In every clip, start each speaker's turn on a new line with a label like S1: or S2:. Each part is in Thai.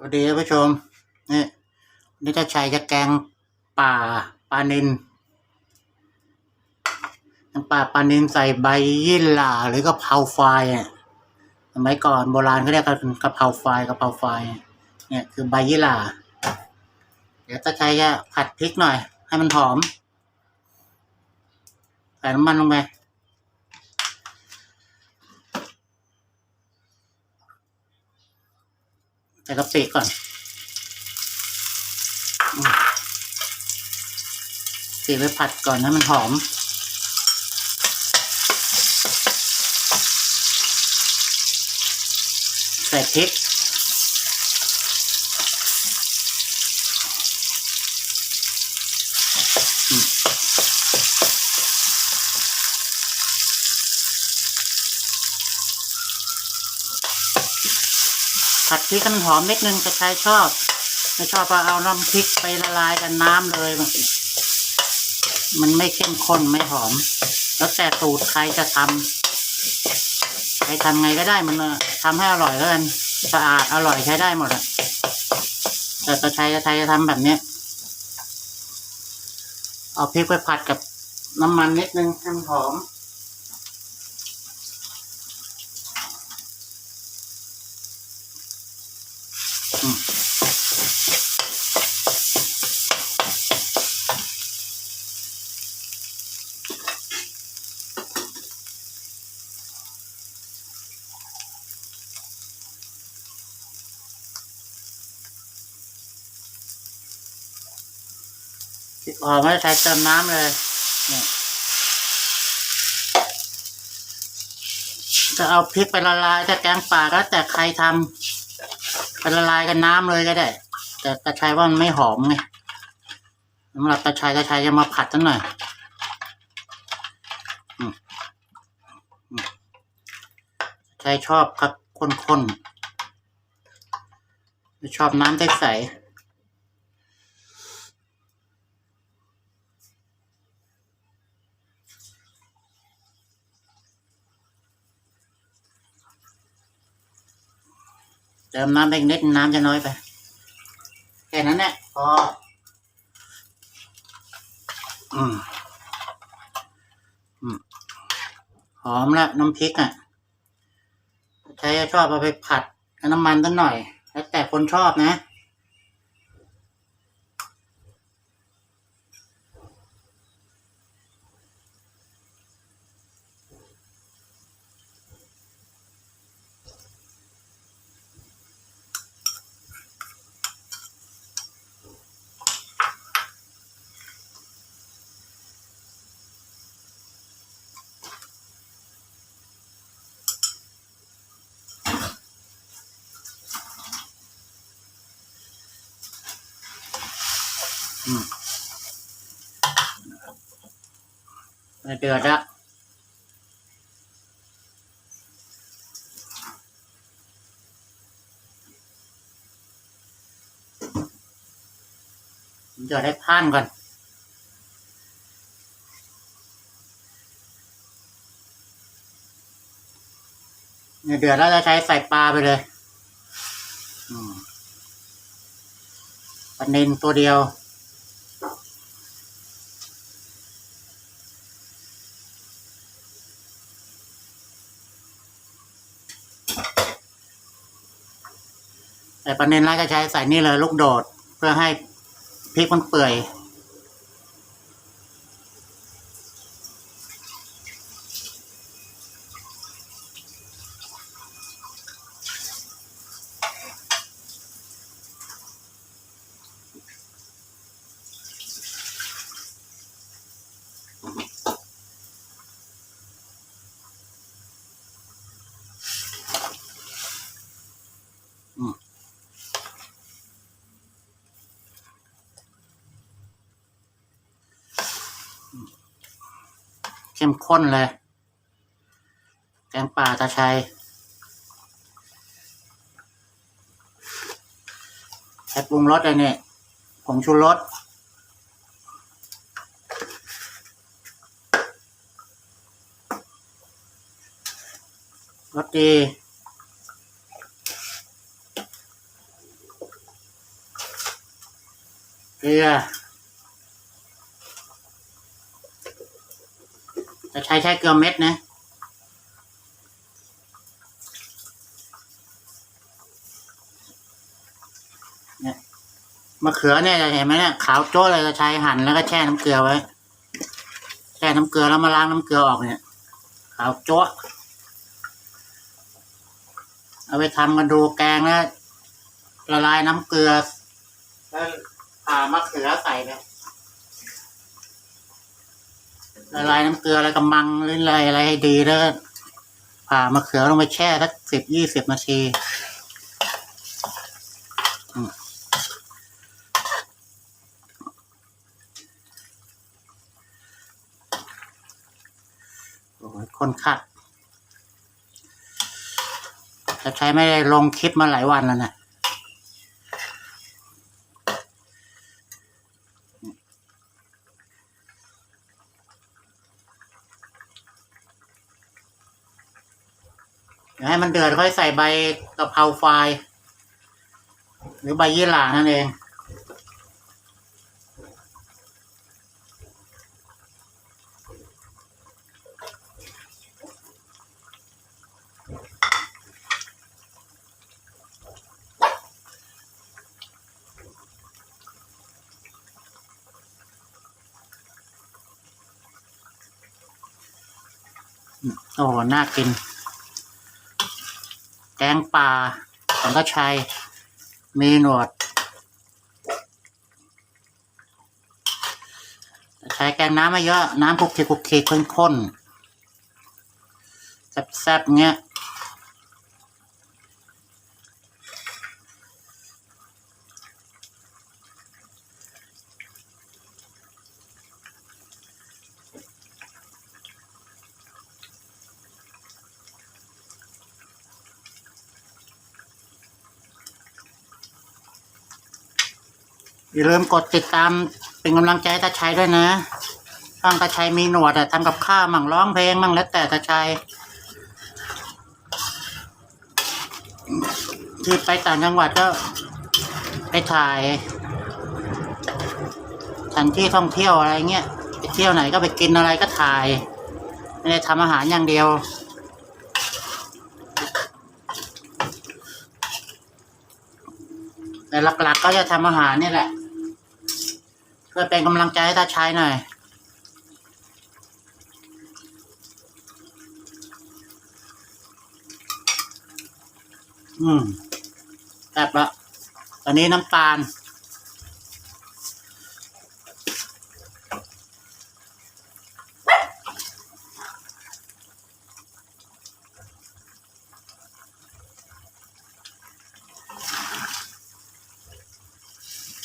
S1: สวัสดีท่านผู้ชม นี่นี่จะใช้จะแกงป่าปลานินป่าปลานินใส่ใบยี่หร่าหรือกะเพราไฟอะสมัยก่อนโบราณเขาเรียกกันกะเพราไฟกะเพราไฟ เนี่ยคือใบยี่หร่า เดี๋ยวตะไคร้จะผัดพริกหน่อย ให้มันหอม ใส่น้ำมันลงไป ใส่กะปิก่อนอืมปิไว้ผัดก่อนให้มันหอม ใส่พริก ผัดพริกให้มันหอมนิดนึงแต่ใครชอบ ไม่ชอบก็เอาน้ำพริกไปละลายกันน้ำเลย มันมันไม่เข้มข้นไม่หอม แล้วแต่สูตรใครจะทำใครทำไงก็ได้มันอทำให้อร่อยแล้วกันสะอาดอร่อยใช้ได้หมดอะแต่ตะชัยตะชัยจะทำแบบเนี้ยเอาพริกไปผัดกับน้ำมันนิดนึงให้มันหอม อืมพอไม่ใช้เติมน้ำเลยเนี่ยจะเอาพริกไปละลายถ้าแกงป่าก็แต่ใครทำ ไปละลายกับน้ำเลยก็ได้ แต่กระชายว่ามันไม่หอมไงสำหรับกระชายกระชายจะมาผัดสักหน่อยอืมอืมตาชัยชอบครับข้นๆไม่ชอบน้ำใสๆ ติมน้ำไปอีกนิดน้ำจะน้อยไปแค่นั้นแหละพออืมอืมหอมละน้ำพริกอะใช้ชอบเอาไปผัดน้ำมันตั้งหน่อย แล้วแต่คนชอบนะ เดือดละเดือดให้พานก่อนเนี่ยเดือดแล้วจะใช้ใส่ปลาไปเลยอืมปลาเนนตัวเดียว แต่ปลาเนนร้าก็ใช้ใส่นี่เลยลูกโดดเพื่อให้พริกมันเปื่อย เข้มข้นเลย แกงป่าตาชัย ใช้ปรุงรสเลยเนี่ยผงชูรสรสดีเกลือจะ ใช้ใช้เกลือเม็ดนะเนี่ยมะเขือเนี่ยเห็นไหมเนี่ยขาวโจ้เลยจะใช้หั่นแล้วก็แช่น้ำเกลือไว้ แช่น้ำเกลือแล้วมาล้างน้ำเกลือออกเนี่ย ขาวโจ้เอาไปทำกันดูแกงแล้วละลายน้ำเกลือแล้วผ่ามะเขือใส่ไป ละลายน้ำเกลือแล้วก็มังหรืออะไรอะไรให้ดีแล้วผ่ามะเขือลงไปแช่สักสิบยี่สิบนาทีโอ้ยคนคัดจะใช้ไม่ได้ลงคลิปมาหลายวันแล้วนะ เดี๋ยวให้มันเดือดค่อยใส่ใบกะเพราไฟหรือใบยี่หร่านั่นเอง โอ้โหน่ากิน แกงป่าสังกชัย มีหนวด ใช้แกงน้ำไม่เยอะ น้ำคุกคลิกคุกคลิกข้นๆแซ่บๆเงี้ย อย่าลืมกดติดตามเป็นกำลังใจตาชัยด้วยนะช่างตาชัยมีหนวดอะทำกับข้าวมั่งร้องเพลงมั่งแล้วแต่ตาชัยที่ไปต่างจังหวัดก็ไปถ่ายสถานที่ท่องเที่ยวอะไรเงี้ยไปเที่ยวไหนก็ไปกินอะไรก็ถ่ายไม่ได้ทำอาหารอย่างเดียวแต่หลักๆ ก็จะทำอาหารนี่แหละ เพื่อเป็นกำลังใจให้ตาชัยหน่อย อืมแซ่บละตอนนี้น้ำตาล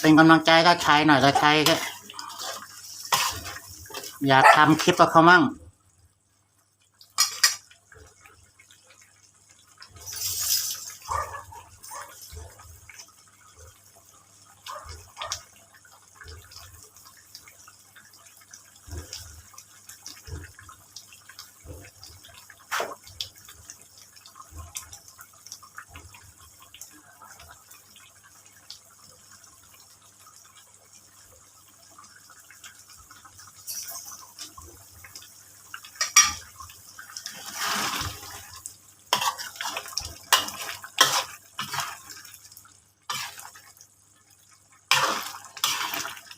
S1: เป็นกำลังใจก็ใช้หน่อยก็ใช้ก็อยากทำคลิปกับเขามั่ง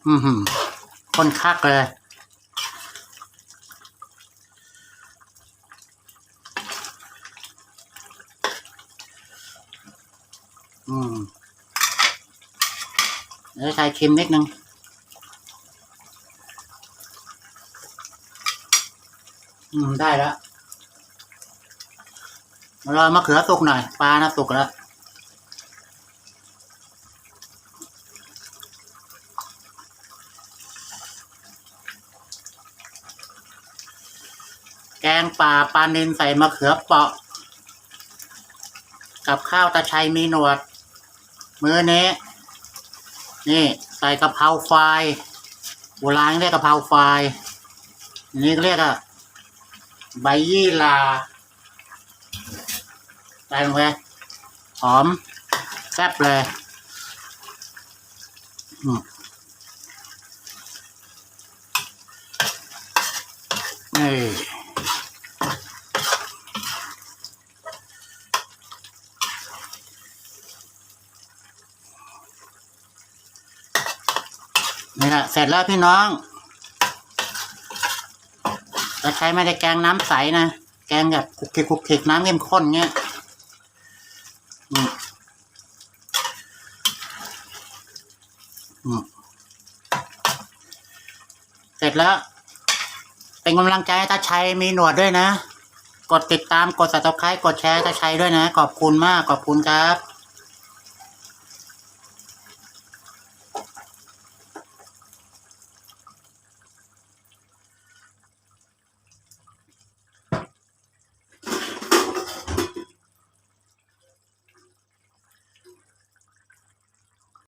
S1: อือหือคนคักเลย อืมเดี๋ยวใช้ชิมนิดนึงอืม ได้แล้วรอมะเขือสุกหน่อย ปลานะสุกแล้ว แกงป่าปลาเนินใส่มะเขือเปาะ กับข้าวตะไชัยมีหนวด มื้อนี้ นี่ใส่กะเพราไฟโบราณเรียกกะเพราไฟนี่เรียกอะใบยี่ลาใส่ลงไปหอมแซ่บเลยนี่ เสร็จแล้วพี่น้องแต่ใช้ไม่ได้แกงน้ำใสนะ แกงแบบคุกคิกคุกคิกน้ำเข้มข้นเงี้ยอืมอืมเสร็จแล้ว เป็นกำลังใจให้ตาชัยมีหนวดด้วยนะ กดติดตามกด subscribe กดแชร์ตาชัยด้วยนะ ขอบคุณมาก ขอบคุณครับ